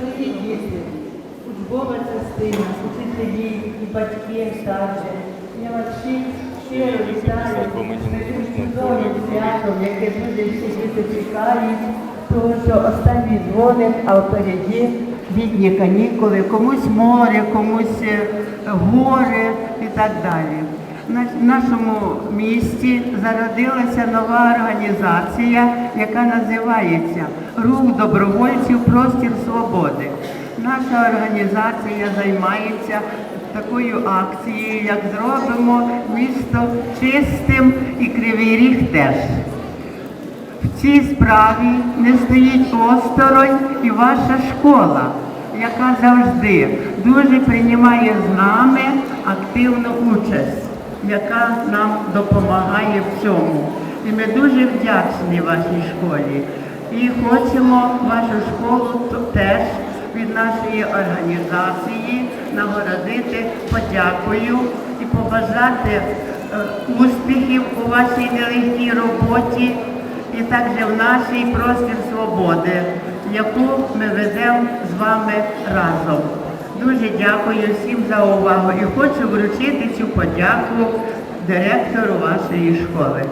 Дорогі діти, учбова частина, учителі і батьки старші. Я вас всіх щиро вітаю з чудовим святом, яке дуже всі діти чекають, тому що останній дзвоник, а впереді літні канікули, комусь море, комусь е, гори і так далі. В нашому місті зародилася нова організація, яка називається Рух добровольців Простір Свободи. Наша організація займається такою акцією, як зробимо місто чистим і кривий ріг теж. В цій справі не стоїть осторонь і ваша школа, яка завжди дуже приймає з нами активну участь, яка нам допомагає в цьому. І ми дуже вдячні вашій школі. І хочемо вашу школу теж від нашої організації нагородити подякою і побажати е, успіхів у вашій нелегкій роботі і також в нашій простір свободи, яку ми ведемо з вами разом. Дуже дякую всім за увагу і хочу вручити цю подяку директору вашої школи.